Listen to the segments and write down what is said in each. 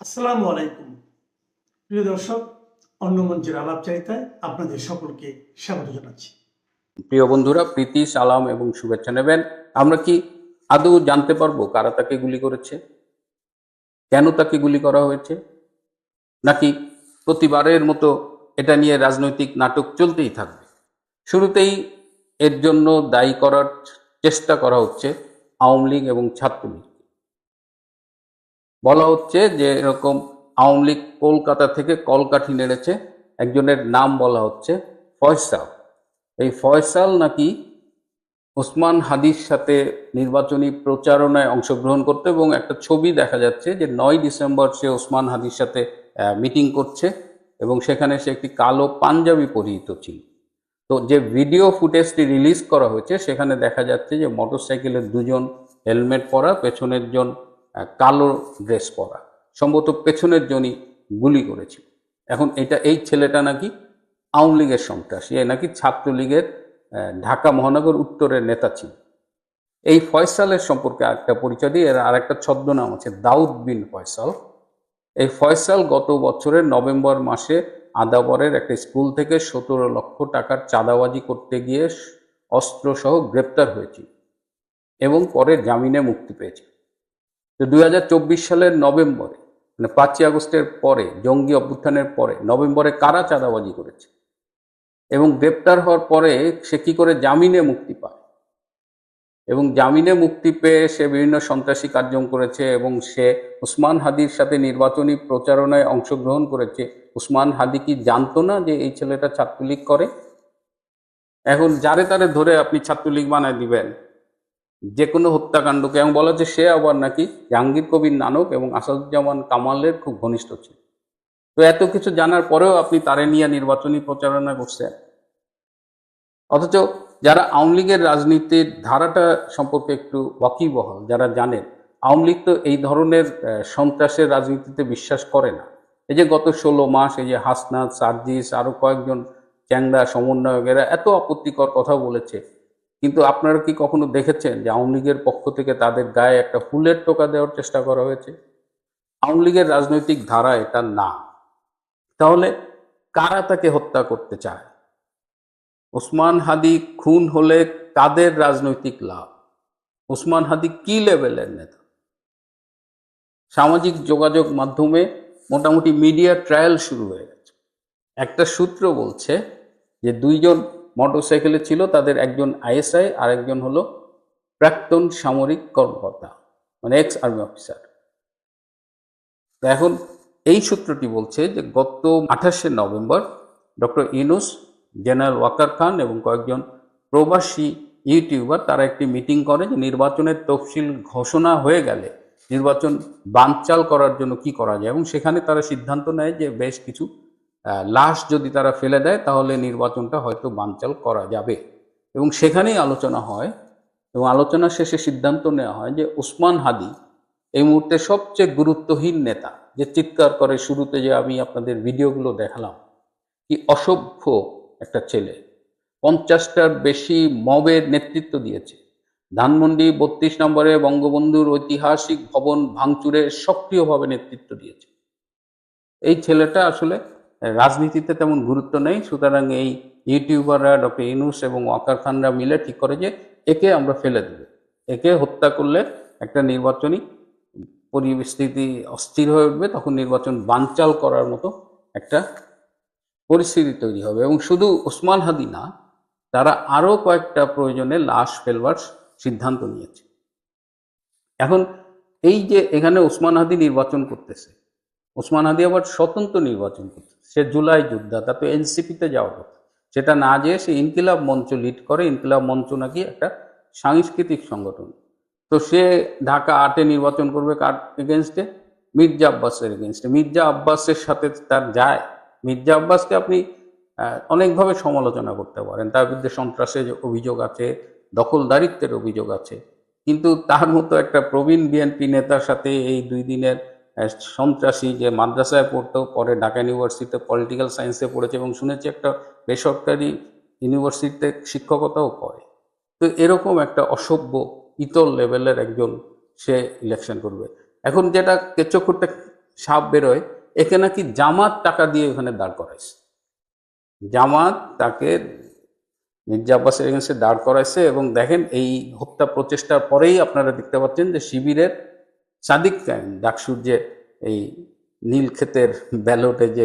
আসসালামু আলাইকুম। প্রিয় দর্শক, অন্য মঞ্চের আলাপচারিতায় আপনাদের সকলকে স্বাগত জানাচ্ছি। প্রিয় বন্ধুরা, প্রীতি, সালাম এবং শুভেচ্ছা নেবেন। আমরা কি আদৌ জানতে পারব কারা তাকে গুলি করেছে? কেন তাকে গুলি করা হয়েছে? নাকি প্রতিবারের মতো এটা নিয়ে রাজনৈতিক নাটক চলতেই থাকবে? শুরুতেই এর জন্য দায়ী করার চেষ্টা করা হচ্ছে আওয়ামী লীগ এবং ছাত্রলীগ। বলা হচ্ছে যে এরকম আওয়ামী লীগ কলকাতা থেকে কলকাঠি নেড়েছে, একজনের নাম বলা হচ্ছে ফয়সাল। এই ফয়সাল নাকি ওসমান হাদির সাথে নির্বাচনী প্রচারণায় অংশগ্রহণ করতে এবং একটা ছবি দেখা যাচ্ছে যে নয় ডিসেম্বর সে ওসমান হাদির সাথে মিটিং করছে এবং সেখানে সে একটি কালো পাঞ্জাবি পরিহিত ছিল। তো যে ভিডিও ফুটেজটি রিলিজ করা হয়েছে, সেখানে দেখা যাচ্ছে যে মোটরসাইকেলের দুজন হেলমেট পরা, পেছনের জন কালো ড্রেস পরা। সম্ভবত পেছনের জনই গুলি করেছিল। এখন এটা এই ছেলেটা নাকি আওয়ামী লীগের সন্ত্রাসী, এ নাকি ছাত্রলীগের ঢাকা মহানগর উত্তরের নেতা ছিল। এই ফয়সালের সম্পর্কে আরেকটা পরিচয় দিয়ে এর আর আরেকটা ছদ্মনাম আছে, দাউদ বিন ফয়সাল। এই ফয়সাল গত বছরের নভেম্বর মাসে আদাবরের একটা স্কুল থেকে সতেরো লক্ষ টাকার চাঁদাবাজি করতে গিয়ে অস্ত্রসহ গ্রেপ্তার হয়েছিল এবং পরে জামিনে মুক্তি পেয়েছে তো দুই সালের নভেম্বরে মানে পাঁচই আগস্টের পরে, জঙ্গি অভ্যুত্থানের পরে, নভেম্বরে কারা চাঁদাবাজি করেছে? এবং গ্রেপ্তার হওয়ার পরে সে কি করে জামিনে মুক্তি পায়? এবং জামিনে মুক্তি পেয়ে সে বিভিন্ন সন্ত্রাসী কার্যক্রম করেছে এবং সে উসমান হাদির সাথে নির্বাচনী প্রচারণায় অংশগ্রহণ করেছে। উসমান হাদি কি জানতো না যে এই ছেলেটা ছাত্রলীগ করে? এখন যারে তারে ধরে আপনি ছাত্রলীগ বানায় দিবেন যে কোনো হত্যাকাণ্ডকে, এবং বলা হচ্ছে সে আবার নাকি জাহাঙ্গীর কবির নানক এবং আসাদুজ্জামান কামালের খুব ঘনিষ্ঠ ছিল। তো এত কিছু জানার পরেও আপনি তারে নিয়ে নির্বাচনী প্রচারণা করছেন। অথচ যারা আওয়ামী লীগের রাজনীতির ধারাটা সম্পর্কে একটু ওয়াকিবহল, যারা জানেন, আওয়ামী লীগ তো এই ধরনের সন্ত্রাসের রাজনীতিতে বিশ্বাস করে না। এই যে গত ষোলো মাস এই যে হাসনাত, সার্জিস, আরও কয়েকজন চ্যাংরা সমন্বয়কেরা এত আপত্তিকর কথা বলেছে কিন্তু আপনারা কি কখনো দেখেছেন যে আওয়ামী লীগের পক্ষ থেকে তাদের গায়ে একটা ফুলের টোকা দেওয়ার চেষ্টা করা হয়েছে? আওয়ামী লীগের রাজনৈতিক ধারা এটা না। তাহলে কারা তাকে হত্যা করতে চায়? ওসমান হাদি খুন হলে কাদের রাজনৈতিক লাভ। ওসমান হাদি কি লেভেলের নেতা? সামাজিক যোগাযোগ মাধ্যমে মোটামুটি মিডিয়া ট্রায়াল শুরু হয়ে গেছে। একটা সূত্র বলছে যে দুইজন মোটরসাইকেলে ছিল তাদের একজন আইএসআই আর একজন হলো প্রাক্তন সামরিক কর্মকর্তা মানে এক্স আর্মি অফিসার তো এখন এই সূত্রটি বলছে যে গত আঠাশে November doctor Yunus general Waker Khan এবং কয়েকজন প্রবাসী ইউটিউবার তারা একটি মিটিং করে যে নির্বাচনের তফসিল ঘোষণা হয়ে গেলে নির্বাচন বানচাল করার জন্য কি করা যায় এবং সেখানে তারা সিদ্ধান্ত নেয় যে বেশ কিছু লাশ যদি তারা ফেলে দেয়, তাহলে নির্বাচনটা হয়তো বানচাল করা যাবে। এবং সেখানেই আলোচনা হয় এবং আলোচনা শেষে সিদ্ধান্ত নেওয়া হয় যে উসমান হাদি এই মুহূর্তে সবচেয়ে গুরুত্বহীন নেতা, যে চিৎকার করে শুরুতে যে আমি আপনাদের ভিডিওগুলো দেখালাম, কি অসভ্য একটা ছেলে। পঞ্চাশটার বেশি মবের নেতৃত্ব দিয়েছে। ধানমন্ডি বত্রিশ নম্বরে বঙ্গবন্ধুর ঐতিহাসিক ভবন ভাঙচুরে সক্রিয়ভাবে নেতৃত্ব দিয়েছে। এই ছেলেটা আসলে রাজনীতিতে তেমন গুরুত্ব নেই। সুতরাং এই ইউটিউবাররা, ডক্টর ইনুস এবং ওয়াকার খানরা মিলে ঠিক করে যে একে আমরা ফেলে দেব। একে হত্যা করলে একটা নির্বাচনী পরিস্থিতি অস্থির হয়ে উঠবে, তখন নির্বাচন বানচাল করার মতো একটা পরিস্থিতি তৈরি হবে। এবং শুধু ওসমান হাদি না, তারা আরও কয়েকটা প্রয়োজনে লাশ ফেলবার সিদ্ধান্ত নিয়েছে। এখন এই যে এখানে ওসমান হাদি নির্বাচন করতেছে, ওসমান হাদি আবার স্বতন্ত্র নির্বাচন করতেছে। সে জুলাই যোদ্ধা, তা তো এনসিপিতে যাওয়ার কথা। সেটা না যেয়ে সে ইনকিলাব মঞ্চ লিড করে, ইনকিলাব মঞ্চ নাকি একটা সাংস্কৃতিক সংগঠন। তো সে ঢাকা আটে নির্বাচন করবে কার এগেনস্টে মির্জা আব্বাসের এগেনস্টে মির্জা আব্বাসের সাথে তার যায়। মির্জা আব্বাসকে আপনি অনেকভাবে সমালোচনা করতে পারেন। তার বিরুদ্ধে সন্ত্রাসের অভিযোগ আছে, দখলদারিত্বের অভিযোগ আছে। কিন্তু তার মতো একটা প্রবীণ বিএনপি নেতার সাথে এই দুই দিনের সন্ত্রাসী যে মাদ্রাসায় পড়তো, পরে ঢাকা ইউনিভার্সিটিতে পলিটিক্যাল সায়েন্সে পড়েছে এবং শুনেছি একটা বেসরকারি ইউনিভার্সিটিতে শিক্ষকতাও করে। তো এরকম একটা অসভ্য ইতল লেভেলের একজন সে ইলেকশন করবে। এখন যেটা কেচ্ছ করতে সাপ বেরোয়, একে নাকি জামাত টাকা দিয়ে ওখানে দাঁড় করাইছে। জামাত তাকে মির্জা আব্বাসের এগেন্সে দাঁড় করাইছে এবং দেখেন এই হত্যা প্রচেষ্টার পরেই আপনারা দেখতে পাচ্ছেন যে শিবিরের সাদিক কায়েম ডাকসুর যে এই নীল ক্ষেতের ব্যালটে যে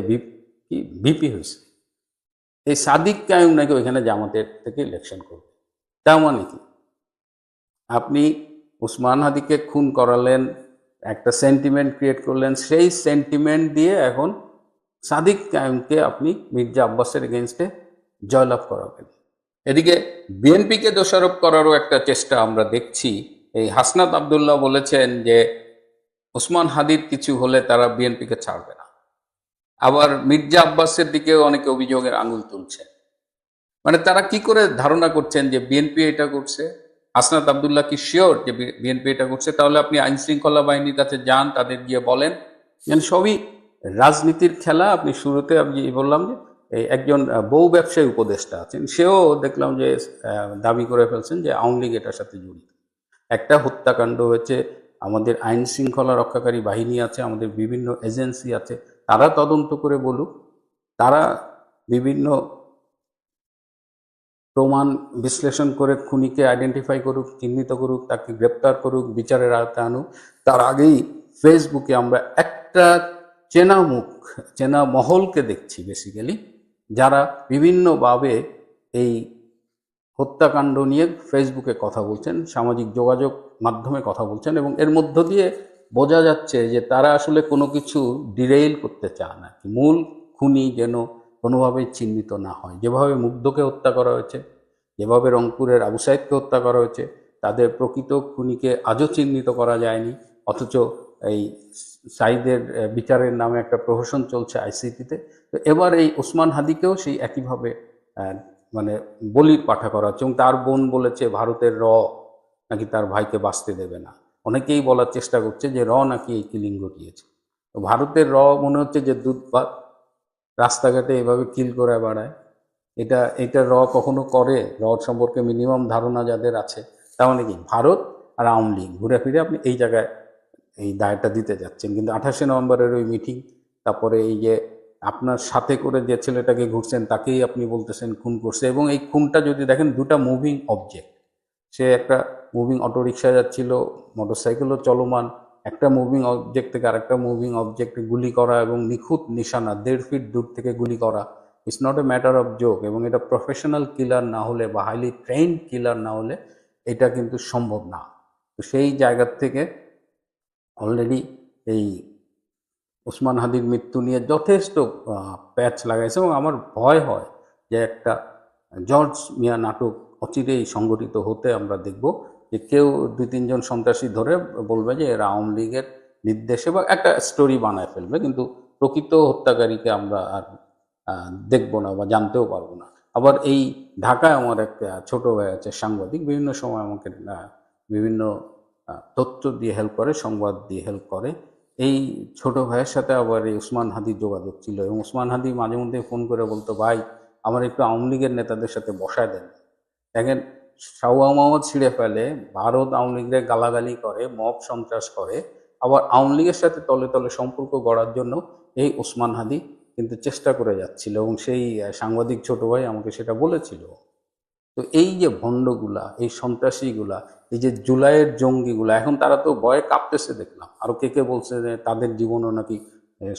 ভিপি হয়েছে। এই সাদিক কায়েম নাকি ওইখানে জামাতের থেকে ইলেকশন করবে। তার মানে কি? আপনি উসমান হাদিকে খুন করালেন, একটা সেন্টিমেন্ট ক্রিয়েট করলেন, সেই সেন্টিমেন্ট দিয়ে এখন সাদিক কায়েমকে আপনি মির্জা আব্বাসের এগেনস্টে জয়লাভ করাবেন। এদিকে বিএনপিকে দোষারোপ করারও একটা চেষ্টা আমরা দেখছি। এই হাসনাত আবদুল্লাহ বলেছেন যে ওসমান হাদির কিছু হলে তারা বিএনপিকে ছাড়বে না। আবার মির্জা আব্বাসের দিকেও অনেকে অভিযোগের আঙুল তুলছে। মানে তারা কি করে ধারণা করছেন যে বিএনপি এটা করছে? হাসনাত আবদুল্লাহ কি শিওর যে বিএনপি এটা করছে? তাহলে আপনি আইন শৃঙ্খলা বাহিনীর কাছে যান, তাদের গিয়ে বলেন। যেন সবই রাজনীতির খেলা, আপনি শুরুতে আমি বললাম যে, এই একজন বউ ব্যবসায়ী উপদেষ্টা আছেন, সেও দেখলাম যে দাবি করে ফেলছেন যে আওয়ামী লীগ এটার সাথে জড়িত। একটা হত্যাকাণ্ড হয়েছে আমাদের আইন শৃঙ্খলা রক্ষাকারী বাহিনী আছে, আমাদের বিভিন্ন এজেন্সি আছে, তারা তদন্ত করে বলুক, তারা বিভিন্ন প্রমাণ বিশ্লেষণ করে খুনিকে আইডেন্টিফাই করুক, চিহ্নিত করুক, তাকে গ্রেপ্তার করুক, বিচারের আওতায় আনুক। তার আগেই ফেসবুকে আমরা একটা চেনা মুখ চেনা মহলকে দেখছি বেসিক্যালি যারা বিভিন্নভাবে এই হত্যাকাণ্ড নিয়ে ফেসবুকে কথা বলছেন, সামাজিক যোগাযোগ মাধ্যমে কথা বলছেন এবং এর মধ্য দিয়ে বোঝা যাচ্ছে যে তারা আসলে কোনো কিছু ডিরেইল করতে চায় না মূল খুনি যেন কোনোভাবেই চিহ্নিত না হয়। যেভাবে মুগ্ধকে হত্যা করা হয়েছে, যেভাবে রংপুরের আবু সাইদকে হত্যা করা হয়েছে, তাদের প্রকৃত খুনিকে আজও চিহ্নিত করা যায়নি, অথচ এই সাইদের বিচারের নামে একটা প্রহসন চলছে আইসিটিতে তো এবার এই ওসমান হাদিকেও সেই একইভাবে মানে বলির পাঠা করা হচ্ছে এবং তার বোন বলেছে, ভারতের র নাকি তার ভাইকে বাঁচতে দেবে না। অনেকেই বলার চেষ্টা করছে যে, র নাকি এই কিলিং ঘটিয়েছে তো ভারতের র মনে হচ্ছে যে দুধ ভাত রাস্তাঘাটে এভাবে কিল করে বেড়ায়। এটা এটা র কখনো করে, র সম্পর্কে মিনিমাম ধারণা যাদের আছে, তার মানে কি? ভারত আর আওয়ামী লীগ। ঘুরে ফিরে আপনি এই জায়গায় এই দায়টা দিতে যাচ্ছেন। কিন্তু আঠাশে নভেম্বরের ওই মিটিং তারপরে এই যে আপনার সাথে করে যে ছেলেটাকে ঘুরছেন তাকেই আপনি বলতেছেন, খুন করছে এবং এই খুনটা যদি দেখেন দুটা মুভিং অবজেক্ট সে একটা মুভিং অটোরিকশা যাচ্ছিল মোটরসাইকেলও চলমান, একটা মুভিং অবজেক্ট থেকে আরেকটা মুভিং অবজেক্টে গুলি করা এবং নিখুঁত নিশানা, দেড় ফিট দূর থেকে গুলি করা। It's not a matter of joke এবং এটা প্রফেশনাল কিলার না হলে বা হাইলি ট্রেন্ড কিলার না হলে এটা কিন্তু সম্ভব না। তো সেই জায়গার থেকে অলরেডি এই ওসমান হাদির মৃত্যু নিয়ে যথেষ্ট প্যাচ লাগাইছে এবং আমার ভয় হয় যে একটা জর্জ মিয়া নাটক অচিরেই সংগঠিত হতে আমরা দেখব যে কেউ দুই, তিনজন সন্ত্রাসী ধরে বলবে যে এরা আওয়ামী লীগের নির্দেশে বা একটা স্টোরি বানায় ফেলবে, কিন্তু প্রকৃত হত্যাকারীকে আমরা আর দেখব না বা জানতেও পারব না। আবার এই ঢাকায় আমার এক ছোট ভাই আছে, সাংবাদিক, বিভিন্ন সময় আমাকে বিভিন্ন তথ্য দিয়ে হেল্প করে, সংবাদ দিয়ে হেল্প করে। এই ছোট ভাইয়ের সাথে আবার এই উসমান হাদি যোগাযোগ ছিল এবং উসমান হাদি মাঝে মধ্যে ফোন করে বলতো, ভাই, আমার একটু আওয়ামী লীগের নেতাদের সাথে বসায় দেন। দেখেন শাহুয়া মোহাম্মদ ছিঁড়ে ফেলে, ভারত আওয়ামী লীগের গালাগালি করে, মব সন্ত্রাস করে, আবার আওয়ামী লীগের সাথে তলে তলে সম্পর্ক গড়ার জন্য এই ওসমান হাদি কিন্তু চেষ্টা করে যাচ্ছিল এবং সেই সাংবাদিক ছোট ভাই আমাকে সেটা বলেছিল। তো এই যে ভণ্ডগুলা, এই সন্ত্রাসীগুলা, এই যে জুলাইয়ের জঙ্গিগুলা, এখন তারা তো ভয়ে কাঁপতেছে দেখলাম। আরও কে কে বলছে যে তাদের জীবনও নাকি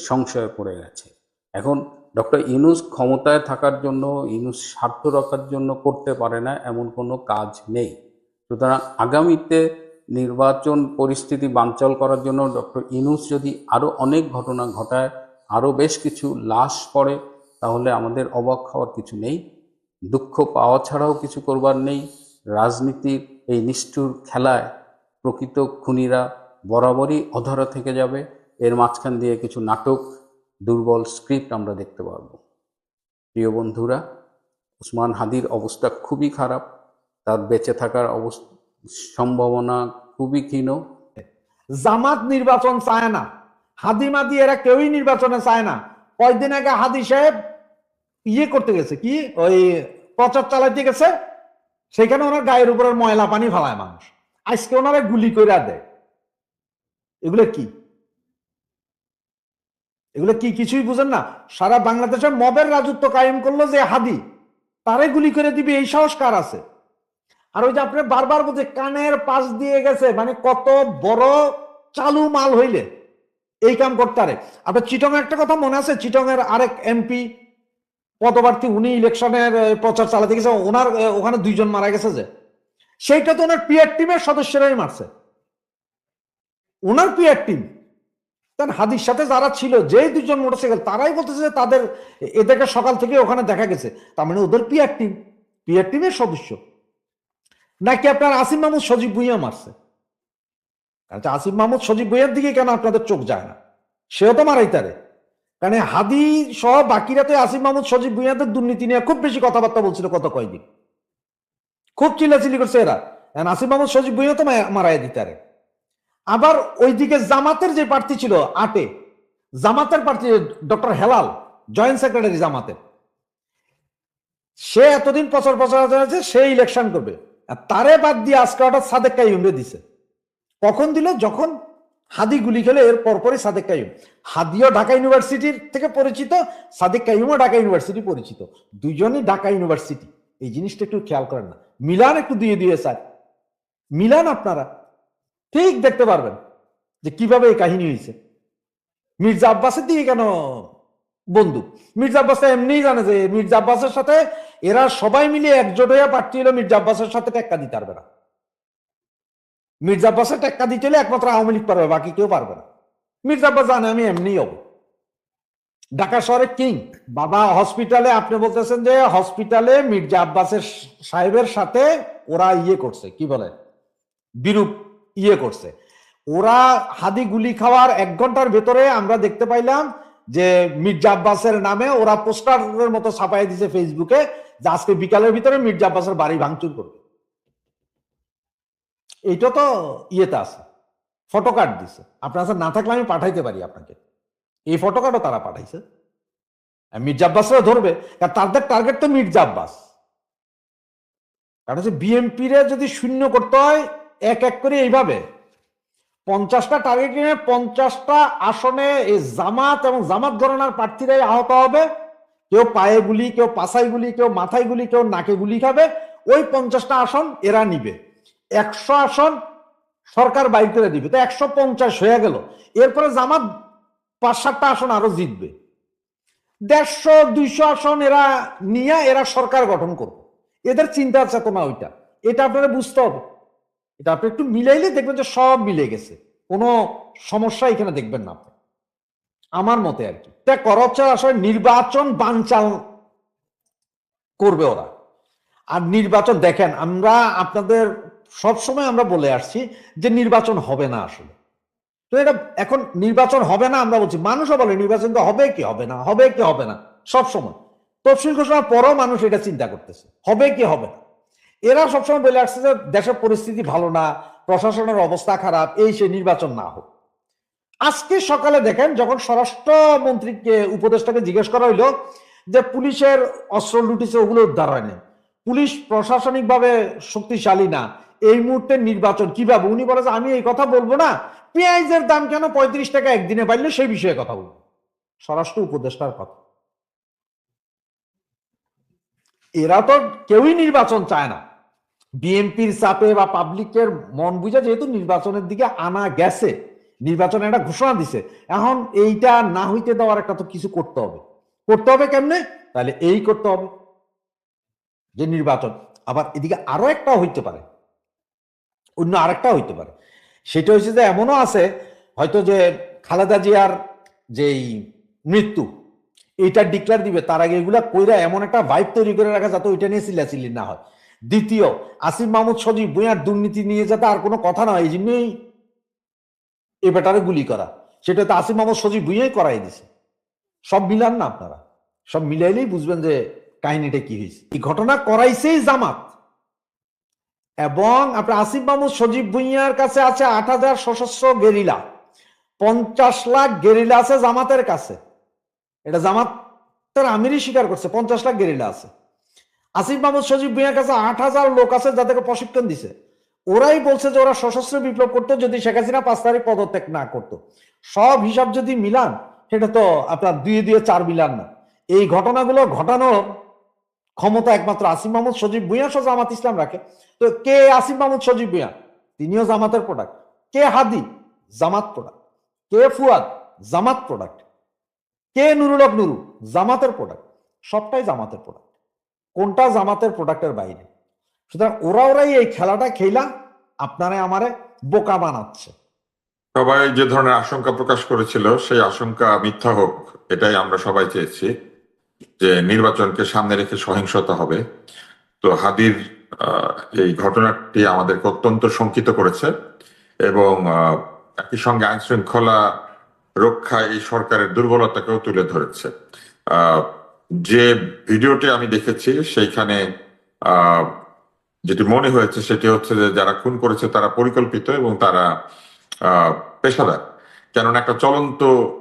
সংশয়ে পড়ে গেছে। এখন ডক্টর ইনুস ক্ষমতায় থাকার জন্য ইনুস স্বার্থ রক্ষার জন্য করতে পারে না, এমন কোনো কাজ নেই। সুতরাং আগামীতে নির্বাচন পরিস্থিতি বানচাল করার জন্য ডক্টর ইনুস যদি আরও অনেক ঘটনা ঘটায় আরও বেশ কিছু লাশ পড়ে, তাহলে আমাদের অবাক হওয়ার কিছু নেই। দুঃখ পাওয়া ছাড়াও কিছু করবার নেই। রাজনীতির এই নিষ্ঠুর খেলায় প্রকৃত খুনিরা বরাবরই অধরা থেকে যাবে। এর মাঝখান দিয়ে কিছু নাটক, দুর্বল স্ক্রিপ্ট আমরা দেখতে পারব। প্রিয় বন্ধুরা উসমান হাদির অবস্থা খুবই খারাপ। তার বেঁচে থাকার সম্ভাবনা খুবই ক্ষীণ। জামাত নির্বাচন চায় না। হাদি মাদি এরা কেউই নির্বাচনে চায় না। কয়েকদিন আগে হাদি সাহেব ইয়ে করতে গেছে কি? ওই প্রচার চালাইতে গেছে সেখানে ওনার গায়ের উপরের ময়লা পানি ফেলায় মানুষ। আজকে ওনারা গুলি করে দেয়। এগুলো কি? এগুলো কি কিছুই বুঝেন না? সারা বাংলাদেশে মবের রাজত্ব কায়েম করল যে হাদি, তারে গুলি করে দিবে, এই সাহস কার আছে? আর ওই যে আপনি বারবার বলছে, কানের পাশ দিয়ে গেছে মানে কত বড় চালু মাল হইলে। এই কাম করতে আরে। আপনার চিটং একটা কথা মনে আছে? চিটং এর আরেক এমপি পদপ্রার্থী, উনি ইলেকশনের প্রচার চালাতে গেছে, ওনার ওখানে দুইজন মারা গেছে যে। সেইটা তো ওনার পিআর টিমের সদস্যরাই মারছে। ওনার পিআর টিম কারণ হাদির সাথে যারা ছিল, যেই দুজন মোটরসাইকেল, তারাই বলতেছে যে তাদের, এদেরকে সকাল থেকে ওখানে দেখা গেছে। তার মানে ওদের পিআর টিম পিআর টিমের সদস্য। নাকি আপনার আসিম মাহমুদ সজীব ভুইয়া মারছে? আচ্ছা আসিফ মাহমুদ সজীব ভুইয়ার দিকে কেন আপনাদের চোখ যায় না? সেও তো মারাই তারে। কারণ হাদি সহ বাকিরাতে আসিফ মাহমুদ সজীব ভুইয়াদের দুর্নীতি নিয়ে খুব বেশি কথাবার্তা বলছিল কত কয়েকদিন খুব চিল্লাচিল্লি করছে এরা। আসিফ মাহমুদ সজীব ভুইয়া তো মারাই দিতারে আবার ওইদিকে জামাতের যে প্রার্থী ছিল আটে, জামাতের প্রার্থী ডক্টর হেলাল, জয়েন্ট সেক্রেটারি জামাতের। সে এতদিন প্রচার প্রচার আছে সে ইলেকশন করবে। আর তারে বাদ দিয়ে আজকে হঠাৎ সাদেক কাইমরে দিছে। কখন দিল? যখন হাদি গুলি খেলে এর পরপরই সাদেক কাইম হাদিও ঢাকা ইউনিভার্সিটির থেকে পরিচিত, সাদেক কাইমও ঢাকা ইউনিভার্সিটি পরিচিত। দুজনই ঢাকা ইউনিভার্সিটি। এই জিনিসটা একটু খেয়াল করেন না। মিলান একটু দিয়ে দিয়ে, স্যার। মিলান আপনারা ঠিক দেখতে পারবেন যে কীভাবে এই কাহিনী হয়েছে। মির্জা আব্বাসের দিকে কেন বন্ধু? মির্জা আব্বাস এমনিই জানে যে মির্জা আব্বাসের সাথে এরা সবাই মিলে একজোট হয়ে প্রার্থী হলো মির্জা আব্বাসের সাথে টেক্কা দিতে পারবে না। মির্জা আব্বাসের টেক্কা দিতে হলে একমাত্র আওয়ামী লীগ পারবে, বাকি কেউ পারবে না। মির্জা আব্বাস জানে, আমি এমনি হব। ঢাকা শহরে কিং, বাবা হসপিটালে, আপনি বলতেছেন যে হসপিটালে মির্জা আব্বাসের সাহেবের সাথে ওরা ইয়ে করছে, কি বলে? বিরূপ ইয়ে করছে। ওরা হাদি গুলি খাওয়ার এক ঘণ্টার ভেতরে আমরা দেখতে পাইলাম যে মির্জা আব্বাসের নামে ওরা পোস্টারের মতো ছাপাই দিছে ফেসবুকে যে আজকে বিকালের ভিতরে মির্জা আব্বাসের বাড়ি ভাঙচুর করবে। এইটা তো ইয়েতে আছে ফটো কার্ড দিছে। আপনার কাছে না থাকলে আমি পাঠাইতে পারি আপনাকে। এই ফটো কার্ডও তারা পাঠাইছে। মির্জা আব্বাসরা ধরবে, কারণ তাদের টার্গেট তো মির্জা আব্বাস কারণ হচ্ছে বিএমপি রে যদি শূন্য করতে হয়, এক এক করে এইভাবে। পঞ্চাশটা টার্গেট নিয়ে পঞ্চাশটা আসনে এই জামাত এবং জামাত ঘরানার প্রার্থীরাই আহত হবে। কেউ পায়ে গুলি, কেউ পাশাই গুলি, কেউ মাথায় গুলি, কেউ নাকে গুলি খাবে। ওই পঞ্চাশটা আসন এরা নিবে। একশো আসন সরকার বাইর করে দিবে। তো একশো পঞ্চাশ হয়ে গেল। এরপরে জামাত পাঁচ সাতটা আসন আরও জিতবে। দেড়শো, দুইশো আসন এরা নিয়ে এরা সরকার গঠন করবে। এদের চিন্তা চেতনা ওইটা। এটা আপনারা বুঝতে হবে। এটা আপনি একটু মিলাইলে দেখবেন যে সব মিলে গেছে। কোনো সমস্যা এখানে দেখবেন না আপনি। আমার মতে আর কি। এটা করা আসলে নির্বাচন বানচাল করবে ওরা। আর নির্বাচন দেখেন, আমরা আপনাদের সব সময় আমরা বলে আসছি যে নির্বাচন হবে না আসলে। তো এটা এখন নির্বাচন হবে না আমরা বলছি, মানুষও বলে নির্বাচন তো হবে কি হবে না, হবে কি হবে না সব সময় তফসিল ঘোষণার পরও মানুষ এটা চিন্তা করতেছে, হবে কি হবে না। এরা সবসময় বলে আসছে যে দেশের পরিস্থিতি ভালো না, প্রশাসনের অবস্থা খারাপ, এই সে নির্বাচন না হোক। আজকে সকালে দেখেন যখন স্বরাষ্ট্রমন্ত্রীকে, উপদেষ্টাকে জিজ্ঞেস করা হইল যে পুলিশের অস্ত্র লুটিছে ওগুলো উদ্ধার হয়নি। পুলিশ প্রশাসনিকভাবে শক্তিশালী না এই মুহূর্তে নির্বাচন কীভাবে উনি বলে যে, আমি এই কথা বলব না। পেঁয়াজের দাম কেন পঁয়ত্রিশ টাকা একদিনে বাড়লে সেই বিষয়ে কথা বলব। স্বরাষ্ট্র উপদেষ্টার কথা। এরা তো কেউই নির্বাচন চায় না। বিএনপির চাপে বা পাবলিকের মন বুঝে যেহেতু নির্বাচনের দিকে আনা গেছে, নির্বাচনে একটা ঘোষণা দিছে। এখন এইটা না হইতে দেওয়ার একটা তো কিছু করতে হবে। করতে হবে কেমনে? তাহলে এই করতে হবে যে নির্বাচন। আবার এদিকে আরও একটা হইতে পারে। অন্য আরেকটা হইতে পারে। সেটা হচ্ছে যে এমনও আছে, হয়তো যে খালেদা জিয়ার যেই মৃত্যু, এইটা ডিক্লেয়ার দিবে, তার আগে এগুলা কইরা এমন একটা ভাইব তৈরি করে রাখা যাতে ওইটা নিয়ে চিল্লাচিল্লি না হয়। দ্বিতীয়, আসিফ মাহমুদ সজীব ভুঁইয়ার দুর্নীতি নিয়ে যাতে আর কোনো কথা নয় এই জন্যই এ ব্যাটারে গুলি করা। সেটা তো আসিফ মাহমুদ সজীব ভুঁইয়াই করাই দিছে। সব মিলান না আপনারা। সব মিলাইলেই বুঝবেন যে কাহিনীটা কি হয়েছে এই ঘটনা করাইছেই জামাত। এবং আপনার আসিফ মাহমুদ, সজীব ভুঁইয়ার কাছে আছে আট হাজার সশস্ত্র গেরিলা। পঞ্চাশ লাখ গেরিলা আছে জামাতের কাছে। এটা জামাতের আমিরই স্বীকার করছে, পঞ্চাশ লাখ গেরিলা আছে। আসিফ মাহমুদ, সজীব ভুঁইয়ার কাছে আট হাজার লোক আছে যাদেরকে প্রশিক্ষণ দিছে। ওরাই বলছে যে ওরা সশস্ত্র বিপ্লব করতো যদি শেখ হাসিনা পাঁচ তারিখ পদত্যাগ না করতো। সব হিসাব যদি মিলান, সেটা তো আপনার দুই দিয়ে চার মিলান না। এই ঘটনাগুলো ঘটানোর ক্ষমতা একমাত্র আসিফ মাহমুদ, সজীব ভুঁইয়া সহ জামাত ইসলাম রাখে। তো কে আসিফ মাহমুদ, সজীব ভুঁইয়া? তিনিও জামাতের প্রোডাক্ট কে হাদি? জামাত প্রোডাক্ট কে ফুয়াদ? জামাত প্রোডাক্ট কে নুরুল হক নুরু? জামাতের প্রোডাক্ট সবটাই জামাতের প্রোডাক্ট কোনটা জামাতের প্রোডাক্টের বাইরে? সুতরাং ওরা ওরাই এই খেলাটা খেলা আপনারে আমারে বোকা বানাচ্ছে। সবাই যে ধরনের আশঙ্কা প্রকাশ করেছিল, সেই আশঙ্কা মিথ্যা হোক, এটাই আমরা সবাই চেয়েছি। যে নির্বাচনকে সামনে রেখে সহিংসতা হবে। তো হাদির এই ঘটনাটি আমাদেরকে অত্যন্ত শঙ্কিত করেছে এবং একই সঙ্গে আইন শৃঙ্খলা রক্ষা এই সরকারের দুর্বলতাকেও তুলে ধরেছে। যে ভিডিওটি আমি দেখেছি সেইখানে যেটি মনে হয়েছে সেটি হচ্ছে যে যারা খুন করেছে তারা পরিকল্পিত এবং তারা পেশাদার। কেননা একটা চলন্ত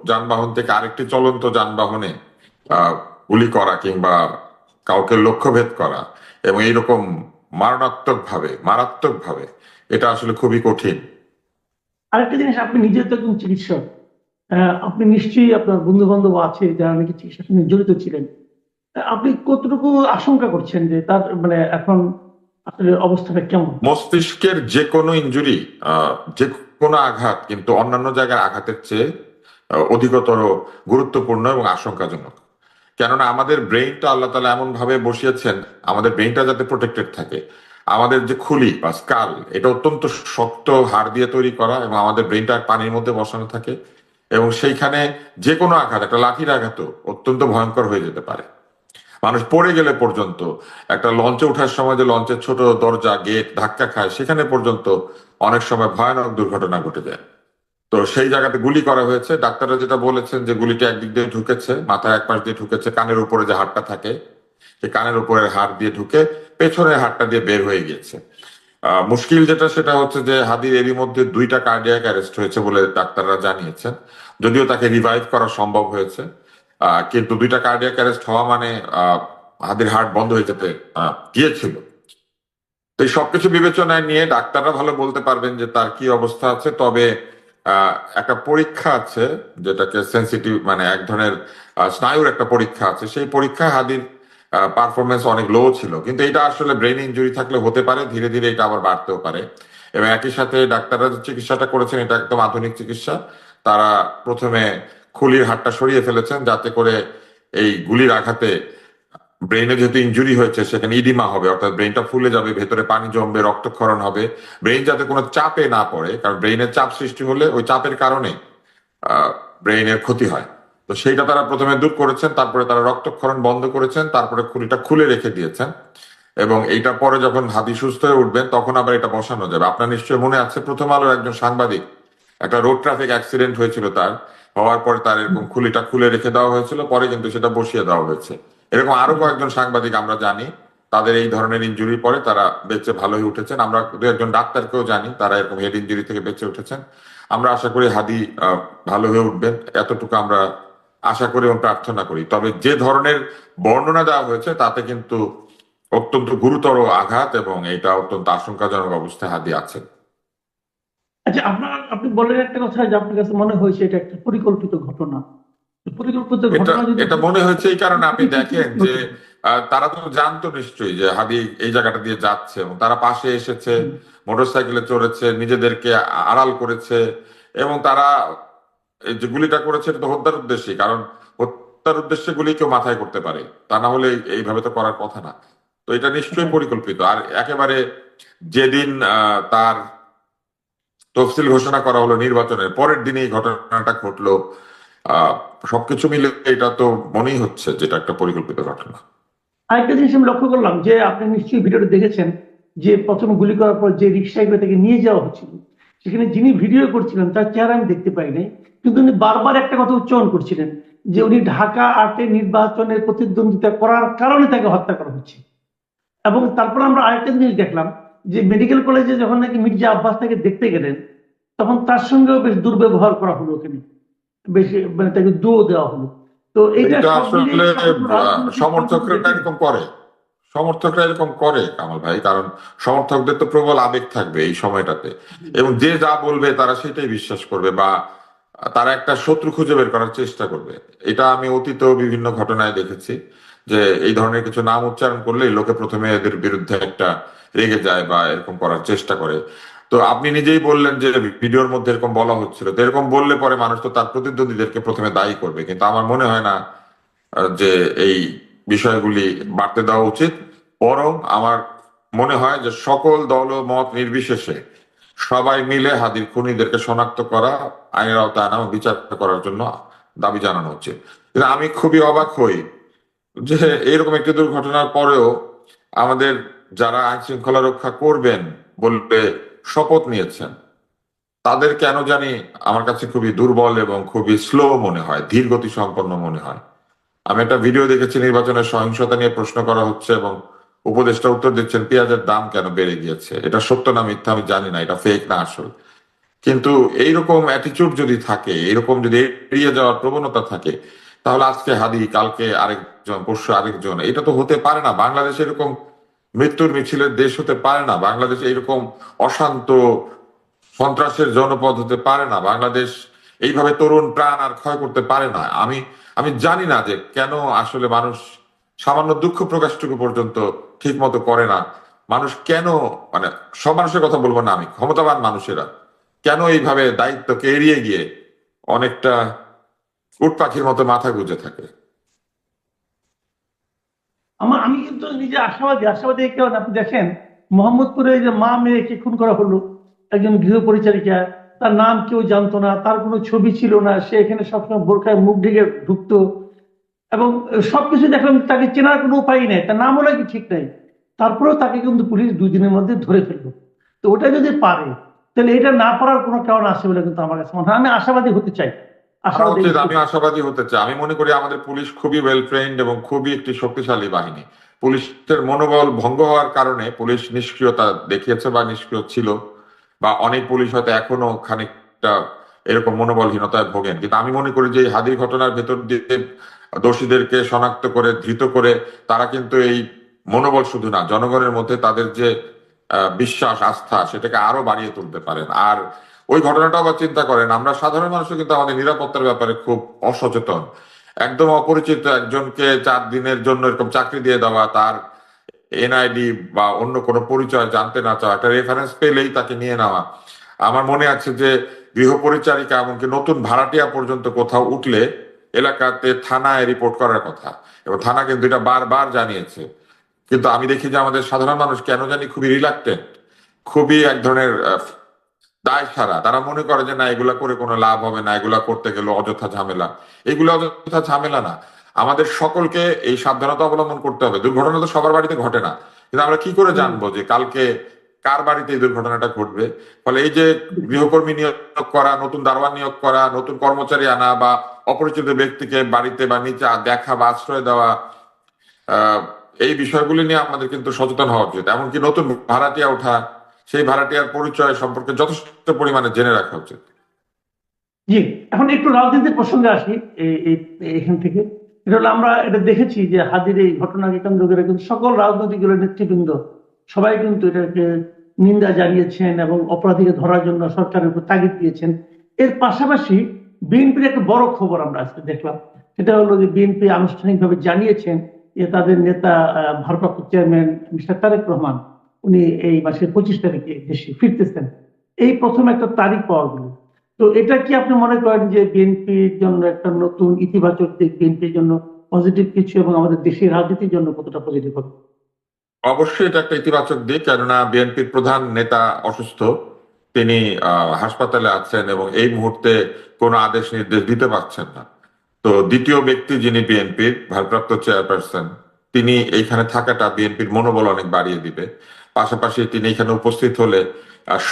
যানবাহন থেকে আরেকটি চলন্ত যানবাহনে গুলি করা কিংবা কাউকে লক্ষ্যভেদ করা এবং এইরকম মারণাত্মক ভাবে মারাত্মক ভাবে এটা আসলে খুবই কঠিন। আরেকটা জিনিস আপনি নিজে তো একজন চিকিৎসক। আপনি নিশ্চয়ই আপনার বন্ধু বান্ধব আছে যারা নাকি চিকিৎসার সঙ্গে জড়িত ছিলেন। আপনি কতটুকু আশঙ্কা করছেন যে তার মানে এখন আসলে অবস্থাটা কেমন? মস্তিষ্কের যে কোনো ইঞ্জুরি যে কোনো আঘাত কিন্তু অন্যান্য জায়গায় আঘাতের চেয়ে অধিকতর গুরুত্বপূর্ণ এবং আশঙ্কাজনক। কেননা আমাদের ব্রেইনটা আল্লাহ তালা এমন ভাবে বসিয়েছেন, আমাদের ব্রেইনটা যাতে প্রোটেক্টেড থাকে। আমাদের যে খুলি বা স্কাল এটা অত্যন্ত শক্ত হাড় দিয়ে তৈরি করা এবং আমাদের ব্রেইনটা পানির মধ্যে বসানো থাকে এবং সেইখানে যে কোনো আঘাত, একটা লাঠির আঘাতও অত্যন্ত ভয়ঙ্কর হয়ে যেতে পারে। মানুষ পড়ে গেলে পর্যন্ত, একটা লঞ্চে ওঠার সময় যে লঞ্চের ছোট দরজা গেট ধাক্কা খায়, সেখানে পর্যন্ত অনেক সময় ভয়ানক দুর্ঘটনা ঘটে যায়। তো সেই জায়গাতে গুলি করা হয়েছে। ডাক্তাররা যেটা বলেছেন যে গুলিটা একদিক দিয়ে ঢুকেছে মাথার এক পাশ দিয়ে ঢুকেছে, কানের উপরে যে হাড়টা থাকে, সেই কানের উপরের হাড় দিয়ে ঢুকে পেছনের হাড়টা দিয়ে বের হয়ে গিয়েছে। মুশকিল যেটা সেটা হচ্ছে যে হাদির এরই মধ্যে দুইটা কার্ডিয়াক অ্যারেস্ট হয়েছে বলে ডাক্তাররা জানিয়েছেন। যদিও তাকে রিভাইভ করা সম্ভব হয়েছে কিন্তু দুইটা কার্ডিয়াক অ্যারেস্ট হওয়া মানে হাদির হার্ট বন্ধ হয়ে যেতে গিয়েছিল। তো এই সবকিছু বিবেচনায় নিয়ে ডাক্তাররা ভালো বলতে পারবেন যে তার কি অবস্থা আছে, তবে একটা পরীক্ষা আছে যেটাকে সেন্সিটিভ মানে এক ধরনের স্নায়ুর একটা পরীক্ষা আছে। সেই পরীক্ষায় হাদির পারফরমেন্স অনেক লো ছিল। কিন্তু এটা আসলে ব্রেন ইনজুরি থাকলে হতে পারে, ধীরে ধীরে এটা আবার বাড়তেও পারে। এবং একই সাথে ডাক্তাররা যে চিকিৎসাটা করেছেন, এটা একদম আধুনিক চিকিৎসা। তারা প্রথমে খুলির হাড়টা সরিয়ে ফেলেছেন যাতে করে এই গুলির আঘাতে ব্রেনে যেহেতু ইঞ্জুরি হয়েছে, সেখানে ইডিমা হবে, অর্থাৎ ব্রেনটা ফুলে যাবে, ভেতরে পানি জমবে, রক্তক্ষরণ হবে। ব্রেন যাতে কোনো চাপে না পড়ে, কারণ ব্রেনের চাপ সৃষ্টি হলে ওই চাপের কারণে ব্রেনের ক্ষতি হয়। তো সেইটা তারা প্রথমে দূর করেছেন, তারপরে তারা রক্তক্ষরণ বন্ধ করেছেন, তারপরে খুলিটা খুলে রেখে দিয়েছেন। এবং এইটা পরে যখন হাতি সুস্থ হয়ে উঠবেন, তখন আবার এটা বসানো যাবে। আপনার নিশ্চয়ই মনে আছে, প্রথম আলোর একজন সাংবাদিক, একটা রোড ট্রাফিক অ্যাক্সিডেন্ট হয়েছিল তার, হওয়ার পরে তার এরকম খুলিটা খুলে রেখে দেওয়া হয়েছিল, পরে কিন্তু সেটা বসিয়ে দেওয়া হয়েছে। এরকম আরও কয়েকজন সাংবাদিক আমরা জানি, তাদের এই ধরনের ইনজুরি পরে তারা বেঁচে ভালো হয়ে উঠেছেন। আমরা দু একজন ডাক্তারকেও জানি, তারা এরকম হেড ইঞ্জুরি থেকে বেঁচে উঠেছেন। আমরা আশা করি হাদি ভালো হয়ে উঠবেন। এতটুকু আমরা আশা করি এবং প্রার্থনা করি। তবে যে ধরনের বর্ণনা দেওয়া হয়েছে, তাতে কিন্তু অত্যন্ত গুরুতর আঘাত এবং এটা অত্যন্ত আশঙ্কাজনক অবস্থায় হাদি আছেন। আচ্ছা আপনার, আপনি বললেন একটা কথা যে আপনার কাছে মনে হয়েছে এটা একটা পরিকল্পিত ঘটনা। এটা মনে হয়েছে এই কারণে আপনি দেখেন যে তারা তো জানতো নিশ্চয়ই যে হাদি এই জায়গাটা দিয়ে যাচ্ছে এবং তারা পাশে এসেছে মোটরসাইকেলে চড়েছে নিজেদেরকে আড়াল করেছে এবং তারা যে গুলিটা করেছে এটা তো হত্যার উদ্দেশ্যে কারণ হত্যার উদ্দেশ্যে গুলি কেউ মাথায় করতে পারে। তা না হলে এইভাবে তো করার কথা না। তো এটা নিশ্চয়ই পরিকল্পিত। আর একেবারে যেদিন আহ, তার তফসিল ঘোষণা করা হলো নির্বাচনের পরের দিনে এই ঘটনাটা ঘটলো সবকিছু মিলে এটা তো মনেই হচ্ছে যেটা একটা পরিকল্পিত ঘটনা। আরেকটা জিনিস আমি লক্ষ্য করলাম যে আপনি নিশ্চয়ই ভিডিওটা দেখেছেন যে প্রথম গুলি করার পর যে রিক্সায় তাকে নিয়ে যাওয়া হচ্ছিল, সেখানে যিনি ভিডিও করছিলেন তার চেহারা আমি দেখতে পাই নাই, কিন্তু উনি বারবার একটা কথা উচ্চারণ করছিলেন যে উনি ঢাকা আটে নির্বাচনের প্রতিদ্বন্দ্বিতা করার কারণে তাকে হত্যা করা হচ্ছে। এবং তারপর আমরা আরেকটা জিনিস দেখলাম যে মেডিকেল কলেজে যখন নাকি মির্জা আব্বাস তাকে দেখতে গেলেন, তখন তার সঙ্গেও বেশ দুর্ব্যবহার করা হলো ওখানে। বেশ মানে তাকে দুও দেওয়া হলো। তো এটা আসলে সমর্থকরা এরকম করে। সমর্থকরা এরকম করে কামাল ভাই কারণ সমর্থকদের তো প্রবল আবেগ থাকবে এই সময়টাতে। এবং যে যা বলবে তারা সেটাই বিশ্বাস করবে বা তারা একটা শত্রু খুঁজে বের করার চেষ্টা করবে। এটা আমি অতীতেও বিভিন্ন ঘটনায় দেখেছি যে এই ধরনের কিছু নাম উচ্চারণ করলেই লোকে প্রথমে এদের বিরুদ্ধে একটা রেগে যায় বা এরকম করার চেষ্টা করে। তো আপনি নিজেই বললেন যে ভিডিওর মধ্যে এরকম বলা হচ্ছিল। তো এরকম বললে পরে মানুষ তো তার প্রতিদ্বন্দ্বীদেরকে প্রথমে দায়ী করবে। কিন্তু আমার মনে হয় না যে এই বিষয়গুলি বাড়তে দেওয়া উচিত। বরং আমার মনে হয় যে সকল দল মত নির্বিশেষে সবাই মিলে হাদির খুনিদেরকে শনাক্ত করা, আইনের আওতায় আনা বিচার করার জন্য দাবি জানানো উচিত আমি খুবই অবাক হই যে এরকম একটি দুর্ঘটনার পরেও আমাদের যারা আইন শৃঙ্খলা রক্ষা করবেন বলতে শপথ নিয়েছেন। তাদের কেন জানি আমার কাছে খুবই দুর্বল এবং খুবই স্লো মনে হয় ধীর গতি সম্পন্ন মনে হয়। আমি একটা ভিডিও দেখেছি নির্বাচনের সহিংসতা নিয়ে প্রশ্ন করা হচ্ছে এবং উপদেষ্টা উত্তর দিচ্ছেন, পেঁয়াজের দাম কেন বেড়ে গিয়েছে? এটা সত্য না মিথ্যা আমি জানি না, এটা ফেক না আসল। কিন্তু এইরকম অ্যাটিচিউড যদি থাকে এরকম যদি এড়িয়ে যাওয়ার প্রবণতা থাকে, তাহলে আজকে হাদি, কালকে আরেকজন, পরশু আরেকজন, এটা তো হতে পারে না। বাংলাদেশ এরকম মৃত্যুর মিছিলের দেশ হতে পারে না। বাংলাদেশ এরকম অশান্ত সন্ত্রাসের জনপদ হতে পারে না। বাংলাদেশ এইভাবে তরুণ প্রাণ আর ক্ষয় করতে পারে না। আমি আমি জানি না যে কেন আসলে মানুষ সামান্য দুঃখ প্রকাশটুকু পর্যন্ত ঠিক মতো করে না। মানুষ কেন মানে সব মানুষের কথা বলব না আমি, ক্ষমতাবান মানুষেরা কেন এইভাবে দায়িত্বকে এড়িয়ে গিয়ে অনেকটা উটপাখির মতো মাথা গুজে থাকে? আমার আমি কিন্তু নিজে আশাবাদী আশাবাদী কারণে আপনি দেখেন, মোহাম্মদপুরে যে মা মেয়েকে খুন করা হলো, একজন গৃহ পরিচারিকা তার নাম কেউ জানতো না, তার কোনো ছবি ছিল না, সে এখানে সবসময় বোরখায় মুখ ঢেকে ঢুকতো, এবং সবকিছু দেখলাম তাকে চেনার কোনো উপায় নেই, তার নামও নাকি ঠিক নাই। তারপরেও তাকে কিন্তু পুলিশ দুই দিনের মধ্যে ধরে ফেলল। তো ওটা যদি পারে, তাহলে এটা না পারার কোনো কারণ আছে বলে কিন্তু আমার কাছে মনে হয়। আমি আশাবাদী হতে চাই। উচিত আমি আশাবাদী হতে চাই। আমি মনে করি আমাদের পুলিশ খুবই ওয়েল ট্রেন্ড এবং খুবই একটি শক্তিশালী বাহিনী। পুলিশের মনোবল ভঙ্গ হওয়ার কারণে পুলিশ নিষ্ক্রিয়তা দেখিয়েছে বা নিষ্ক্রিয় ছিল বা অনেক পুলিশ হয়তো এখনও খানিকটা এরকম মনোবলহীনতায় ভোগেন। কিন্তু আমি মনে করি যে এই হাদির ঘটনার ভেতর দিয়ে দোষীদেরকে শনাক্ত করে ধৃত করে তারা কিন্তু এই মনোবল শুধু না জনগণের মধ্যে তাদের যে বিশ্বাস আস্থা সেটাকে আরও বাড়িয়ে তুলতে পারেন। আর ওই ঘটনাটাও আবার চিন্তা করেন, আমরা সাধারণ মানুষও কিন্তু আমাদের নিরাপত্তার ব্যাপারে খুব অসচেতন। একদম অপরিচিত একজনকে চার দিনের জন্য এরকম চাকরি দিয়ে দেওয়া, তার এনআইডি বা অন্য কোনো পরিচয় জানতে না চাওয়া, একটা রেফারেন্স পেলেই তাকে নিয়ে নেওয়া। আমার মনে আছে যে গৃহ পরিচারিকা এমনকি নতুন ভাড়াটিয়া পর্যন্ত কোথাও উঠলে এলাকাতে থানায় রিপোর্ট করার কথা। এবং থানা কিন্তু এটা বারবার জানিয়েছে। কিন্তু আমি দেখি যে আমাদের সাধারণ মানুষ কেন জানি খুবই রিলাক্টেন্ট খুবই এক ধরনের দায় সারা। তারা মনে করে যে না এগুলা করে কোনো লাভ হবে না এগুলা করতে গেলে অযথা ঝামেলা। এগুলো অযথা ঝামেলা না। আমাদের সকলকে এই সাবধানতা অবলম্বন করতে হবে। দুর্ঘটনা তো সবার বাড়িতে ঘটে না। কিন্তু আমরা কি করে জানব যে কালকে কার বাড়িতে এই দুর্ঘটনাটা ঘটবে? ফলে এই যে গৃহকর্মী নিয়োগ করা নতুন দারোয়ান নিয়োগ করা নতুন কর্মচারী আনা বা অপরিচিত ব্যক্তিকে বাড়িতে বা নিচে দেখা বা আশ্রয় দেওয়া আহ, এই বিষয়গুলি নিয়ে আমাদের কিন্তু সচেতন হওয়া উচিত। এমনকি নতুন ভাড়াটিয়া ওঠা সেই ভাড়াটিয়ার পরিচয় সম্পর্কে যথেষ্ট পরিমাণে জেনে রাখা উচিত। জি, এখন একটু রাজনীতির প্রসঙ্গে আসি এখান থেকে। এটা হলো আমরা এটা দেখেছি যে হাদির এই ঘটনাকে কেন্দ্র করে কিন্তু সকল রাজনৈতিক দলের নেতৃবৃন্দ সবাই কিন্তু এটাকে নিন্দা জানিয়েছেন এবং অপরাধীকে ধরার জন্য সরকারের উপর তাগিদ দিয়েছেন। এর পাশাপাশি বিএনপির একটা বড় খবর আমরা আজকে দেখলাম। সেটা হলো যে বিএনপি আনুষ্ঠানিকভাবে জানিয়েছেন যে তাদের নেতা ভারপ্রাপ্ত চেয়ারম্যান মিস্টার তারেক রহমান উনি এই মাসের পঁচিশ তারিখে দেশে ফিরতেছেন। এই প্রথম একটা তারিখ পাওয়া গেল। তো এটা কি আপনি মনে করেন যে বিএনপির জন্য একটা নতুন ইতিবাচক দিক, বিএনপির জন্য পজিটিভ কিছু এবং আমাদের দেশের রাজনীতির জন্য কতটা পজিটিভ হবে? অবশ্যই এটা একটা ইতিবাচক দিক, কেননা বিএনপির প্রধান নেতা অসুস্থ। তিনি হাসপাতালে আছেন এবং এই মুহূর্তে কোনো আদেশ নির্দেশ দিতে পারছেন না। তো দ্বিতীয় ব্যক্তি যিনি বিএনপির, ভারপ্রাপ্ত চেয়ারপারসন, তিনি এইখানে থাকাটা বিএনপির মনোবল অনেক বাড়িয়ে দিবে। পাশাপাশি তিনি এখানে উপস্থিত হলে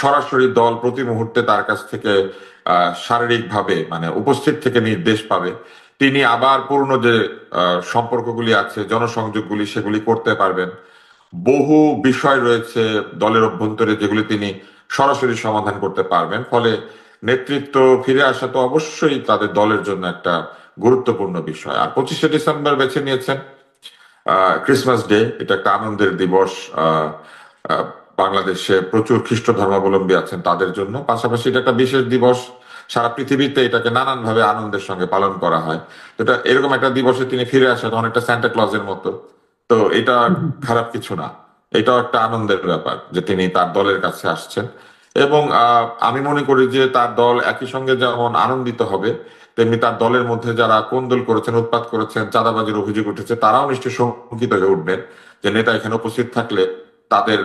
সরাসরি দল প্রতি মুহূর্তে তার কাছ থেকে শারীরিকভাবে মানে উপস্থিত থেকে নির্দেশ পাবে। তিনি আবার পূর্ণ যে সম্পর্কগুলি আছে জনসংযোগগুলি সেগুলি করতে পারবেন। বহু বিষয় রয়েছে দলের অভ্যন্তরে যেগুলি তিনি সরাসরি সমাধান করতে পারবেন। ফলে নেতৃত্ব ফিরে আসা তো অবশ্যই তাদের দলের জন্য একটা গুরুত্বপূর্ণ বিষয়। আর পঁচিশে ডিসেম্বর বেছে নিয়েছেন ক্রিসমাস ডে। এটা একটা আনন্দের দিবস আহ, বাংলাদেশে প্রচুর খ্রিস্ট ধর্মাবলম্বী আছেন তাদের জন্য। পাশাপাশি এটা একটা বিশেষ দিবস। সারা পৃথিবীতে এটাকে নানান ভাবে আনন্দের সঙ্গে পালন করা হয়। এটা এরকম একটা দিবসে তিনি ফিরে আসেন, অনেকটা স্যান্টা ক্লজের মতো। তো এটা খারাপ কিছু না। এটাও একটা আনন্দের ব্যাপার যে তিনি তার দলের কাছে আসছেন। এবং আমি মনে করি যে তার দল একই সঙ্গে যেমন আনন্দিত হবে, তেমনি তার দলের মধ্যে যারা কোন্দল করেছেন, উৎপাত করেছেন, চাঁদাবাজির অভিযোগ উঠেছে, তারাও নিশ্চয়ই শঙ্কিত হয়ে উঠবেন যে নেতা এখানে উপস্থিত থাকলে তাদের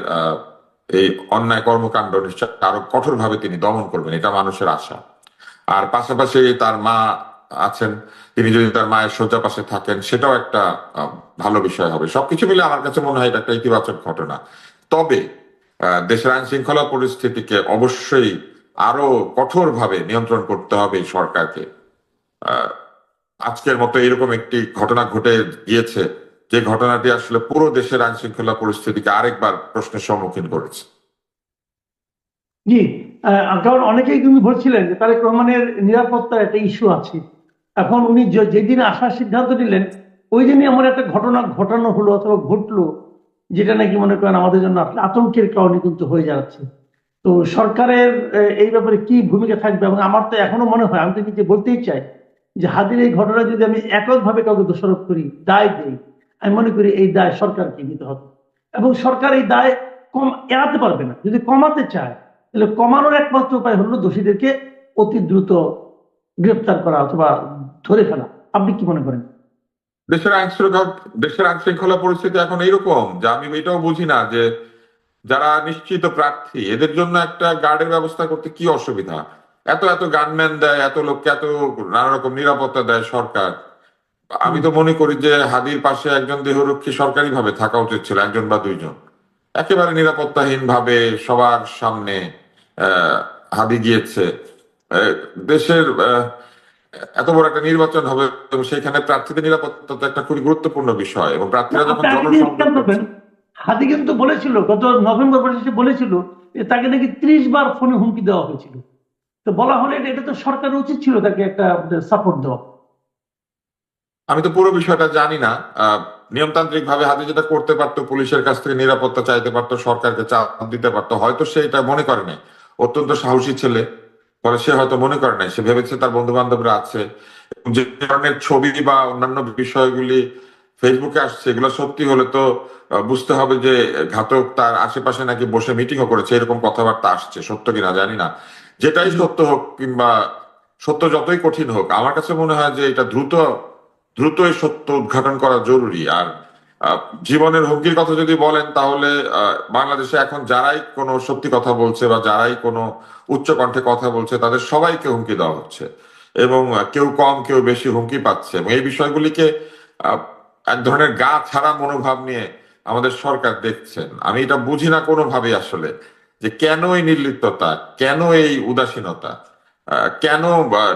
এই অন্যায় কর্মকাণ্ড নিশ্চয় আরও কঠোরভাবে তিনি দমন করবেন, এটা মানুষের আশা। আর পাশাপাশি তার মা আছেন, তিনি যদি তার মায়ের শয্যা পাশে থাকেন, সেটাও একটা ভালো বিষয় হবে। সবকিছু মিলে আমার কাছে মনে হয় এটা একটা ইতিবাচক ঘটনা। তবে দেশের আইন শৃঙ্খলা পরিস্থিতিকে অবশ্যই আরও কঠোরভাবে নিয়ন্ত্রণ করতে হবে সরকারকে। আজকের মতো এরকম একটি ঘটনা ঘটে গিয়েছে যে ঘটনাটি আসলে পুরো দেশের আইন শৃঙ্খলা পরিস্থিতিকে আরেকবার প্রশ্নের সম্মুখীন করেছে। জি কারণ অনেকেই কিন্তু বলছিলেন যে তারেক রহমানের নিরাপত্তার একটা ইস্যু আছে। এখন উনি যেদিন আসার সিদ্ধান্ত নিলেন, ওই দিনই এমন একটা ঘটনা ঘটানো হলো অথবা ঘটলো, যেটা নাকি মনে করেন আমাদের জন্য আতঙ্কের কারণে কিন্তু হয়ে যাচ্ছে। তো সরকারের এই ব্যাপারে কি ভূমিকা থাকবে এবং আমার তো এখনও মনে হয়, আমি তো নিজে বলতেই চাই যে হাদির এই ঘটনা যদি আমি এককভাবে কাউকে দোষারোপ করি, দায় দেই। আমি মনে করি এই দায় সরকারকে নিতে হবে। এবং সরকার এই দায় কম এড়াতে পারবে না। যদি কমাতে চায়, তাহলে কমানোর একমাত্র উপায় হলো দোষীদেরকে অতি দ্রুত গ্রেপ্তার করা অথবা ধরে ফেলা। আপনি কি মনে করেন? দেশের আইন দেশের আইন শৃঙ্খলা পরিস্থিতি এখন এইরকম যে আমি এটাও বুঝি না যে যারা নিশ্চিত প্রার্থী, এদের জন্য একটা গার্ডের ব্যবস্থা করতে কি অসুবিধা? এত এত গানম্যান দেয়, এত লোককে এত নানা রকম নিরাপত্তা দেয় সরকার। আমি তো মনে করি যে হাদির পাশে একজন দেহরক্ষী সরকারি ভাবে থাকা উচিত ছিল একজন বা দুইজন। একেবারে নিরাপত্তাহীন ভাবে সবার সামনে হাদি গিয়েছে। দেশের এত বড় একটা নির্বাচন হবে এবং সেখানে প্রার্থীদের নিরাপত্তা তো একটা খুবই গুরুত্বপূর্ণ বিষয় এবং প্রার্থীরা যখন হাদি কিন্তু বলেছিল গত নভেম্বর মাসে বলেছিল তাকে নাকি ত্রিশ বার ফোনে হুমকি দেওয়া হয়েছিল। তো বলা হলে এটা- এটা তো সরকারের উচিত ছিল তাকে একটা সাপোর্ট দেওয়া। আমি তো পুরো বিষয়টা জানি না। নিয়মতান্ত্রিক ভাবে হাতে যেটা করতে পারতো, পুলিশের কাছ থেকে নিরাপত্তা চাইতে পারতো, সরকারকে চাপ দিতে পারতো, হয়তো সে এটা মনে করে নাই। অত্যন্ত সাহসী ছেলে, ফলে সে হয়তো মনে করে নাই, সে ভেবেছে তার বন্ধু বান্ধবরা আছে যে ধরনের ছবি বা অন্যান্য বিষয়গুলি ফেসবুকে আসছে, এগুলো সত্যি হলে তো বুঝতে হবে যে ঘাতক তার আশেপাশে নাকি বসে মিটিংও করেছে, এরকম কথাবার্তা আসছে, সত্য কিনা জানি না। যেটাই সত্য হোক কিংবা সত্য যতই কঠিন হোক, আমার কাছে মনে হয় যে এটা দ্রুত দ্রুত এই সত্য উদ্ঘাটন করা জরুরি। আর জীবনের হুমকির কথা যদি বলেন, তাহলে বাংলাদেশে এখন যারাই কোনো সত্যি কথা বলছে বা যারাই কোনো উচ্চ কণ্ঠে কথা বলছে, তাদের সবাইকে হুমকি দেওয়া হচ্ছে। এবং কেউ কম, কেউ বেশি হুমকি পাচ্ছে। এবং এই বিষয়গুলিকে এক ধরনের গা ছাড়া মনোভাব নিয়ে আমাদের সরকার দেখছেন। আমি এটা বুঝি না কোনোভাবেই আসলে, যে কেন এই নির্লিপ্ততা, কেন এই উদাসীনতা? কেন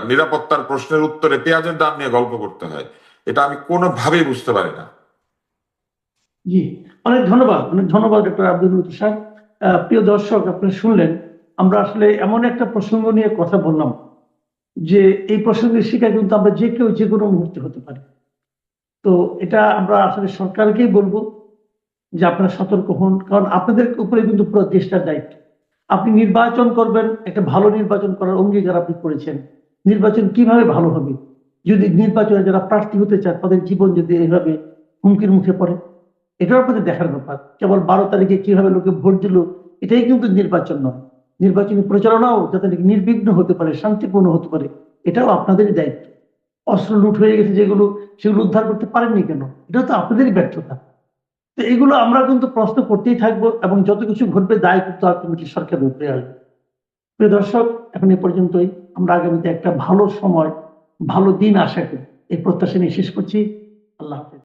নিরাপত্তার প্রশ্নের উত্তরে পেঁয়াজের দাম নিয়ে গল্প করতে হয়? এটা আমি কোনোভাবেই বুঝতে পারি না। জি, অনেক ধন্যবাদ অনেক ধন্যবাদ ডক্টর আব্দুল সাহেব প্রিয় দর্শক, আপনি শুনলেন, আমরা আসলে এমন একটা প্রসঙ্গ নিয়ে কথা বললাম যে এই প্রসঙ্গের শিকার কিন্তু আমরা যে কেউ যে কোনো মুহূর্তে হতে পারি। তো এটা আমরা আসলে সরকারকেই বলব যে আপনারা সতর্ক হন, কারণ আপনাদের উপরে কিন্তু পুরো দেশটার দায়িত্ব। আপনি নির্বাচন করবেন, একটা ভালো নির্বাচন করার অঙ্গীকার আপনি করেছেন। নির্বাচন কীভাবে ভালো হবে? যদি নির্বাচনে যারা প্রার্থী হতে চায় তাদের জীবন যদি এইভাবে হুমকির মুখে পড়ে, এটাও আপনাদের দেখার ব্যাপার। কেবল বারো তারিখে কীভাবে লোকে ভোট দিল, এটাই কিন্তু নির্বাচন নয়। নির্বাচনী প্রচারণাও যাতে নির্বিঘ্ন হতে পারে, শান্তিপূর্ণ হতে পারে, এটাও আপনাদেরই দায়িত্ব। অস্ত্র লুট হয়ে গেছে যেগুলো, সেগুলো উদ্ধার করতে পারেননি কেন? এটা তো আপনাদেরই ব্যর্থতা। তো এগুলো আমরা কিন্তু প্রশ্ন করতেই থাকব এবং যত কিছু ঘটবে দায় কিন্তু আলটিমেটলি সরকারের উপরে আসবে। প্রিয় দর্শক, এখন এ পর্যন্তই। আমরা আগামীতে একটা ভালো সময় ভালো দিন আশা করি। এই প্রত্যাশা নিয়ে শেষ করছি। আল্লাহ হাফেজ।